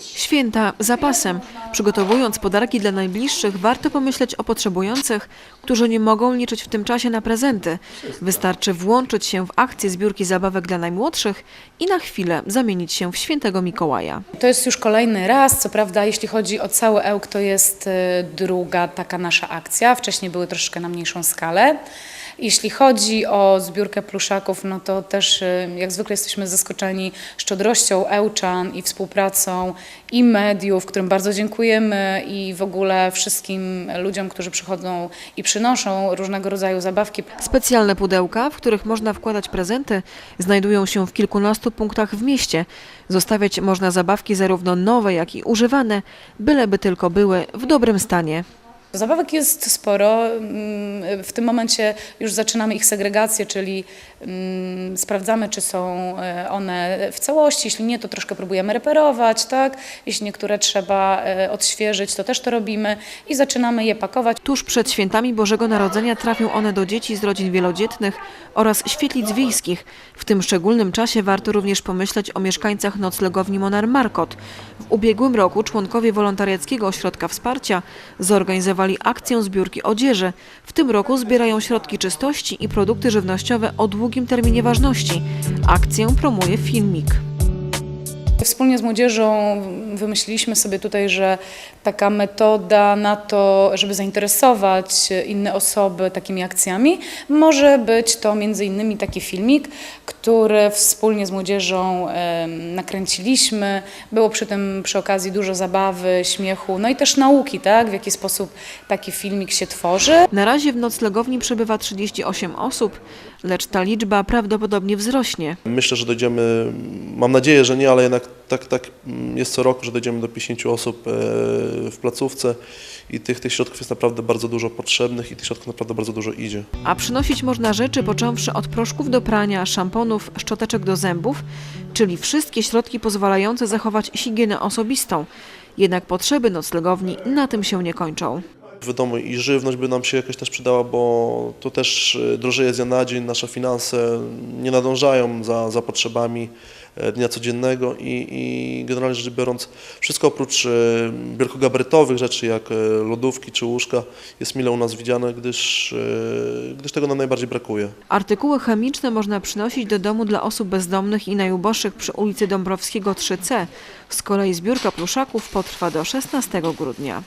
Święta zapasem. Przygotowując podarki dla najbliższych, warto pomyśleć o potrzebujących, którzy nie mogą liczyć w tym czasie na prezenty. Wystarczy włączyć się w akcję zbiórki zabawek dla najmłodszych i na chwilę zamienić się w świętego Mikołaja. To jest już kolejny raz, co prawda jeśli chodzi o cały EłK, to jest e, druga taka nasza akcja. Wcześniej były troszeczkę na mniejszą skalę. Jeśli chodzi o zbiórkę pluszaków, no to też e, jak zwykle jesteśmy zaskoczeni szczodrością Ełczan i współpracą i mediów, którym bardzo dziękujemy i w ogóle wszystkim ludziom, którzy przychodzą i przynoszą różnego rodzaju zabawki. Specjalne pudełka, w których można wkładać prezenty, znajdują się w kilkunastu punktach w mieście. Zostawiać można zabawki zarówno nowe, jak i używane, byleby tylko były w dobrym stanie. Zabawek jest sporo. Mm, W tym momencie już zaczynamy ich segregację, czyli mm, sprawdzamy, czy są e, one w całości. Jeśli nie, to troszkę próbujemy reperować, tak? Jeśli niektóre trzeba e, odświeżyć, to też to robimy i zaczynamy je pakować. Tuż przed świętami Bożego Narodzenia trafią one do dzieci z rodzin wielodzietnych oraz świetlic wiejskich. W tym szczególnym czasie warto również pomyśleć o mieszkańcach noclegowni Monar Markot. W ubiegłym roku członkowie wolontariackiego ośrodka wsparcia zorganizowali akcję zbiórki odzieży. W tym roku zbierają środki czystości i produkty żywnościowe o długim terminie ważności. Akcję promuje filmik. Wspólnie z młodzieżą wymyśliliśmy sobie tutaj, że taka metoda na to, żeby zainteresować inne osoby takimi akcjami, może być to między innymi taki filmik, który wspólnie z młodzieżą nakręciliśmy. Było przy tym przy okazji dużo zabawy, śmiechu, no i też nauki, tak, w jaki sposób taki filmik się tworzy. Na razie w noclegowni przebywa 38 osób, lecz ta liczba prawdopodobnie wzrośnie. Myślę, że dojdziemy, mam nadzieję, że nie, ale jednak tak, tak mm, jest co roku, że dojdziemy do 50 osób e, w placówce i tych, tych środków jest naprawdę bardzo dużo potrzebnych i tych środków naprawdę bardzo dużo idzie. A przynosić można rzeczy począwszy od proszków do prania, szamponów, szczoteczek do zębów, czyli wszystkie środki pozwalające zachować higienę osobistą. Jednak potrzeby noclegowni na tym się nie kończą. Wiadomo, i żywność by nam się jakoś też przydała, bo to też e, drożeje z dnia na dzień, nasze finanse nie nadążają za, za potrzebami dnia codziennego i, i generalnie rzecz biorąc, wszystko oprócz e, wielkogabarytowych rzeczy jak e, lodówki czy łóżka jest mile u nas widziane, gdyż, e, gdyż tego nam najbardziej brakuje. Artykuły chemiczne można przynosić do domu dla osób bezdomnych i najuboższych przy ulicy Dąbrowskiego 3C. Z kolei zbiórka pluszaków potrwa do 16 grudnia.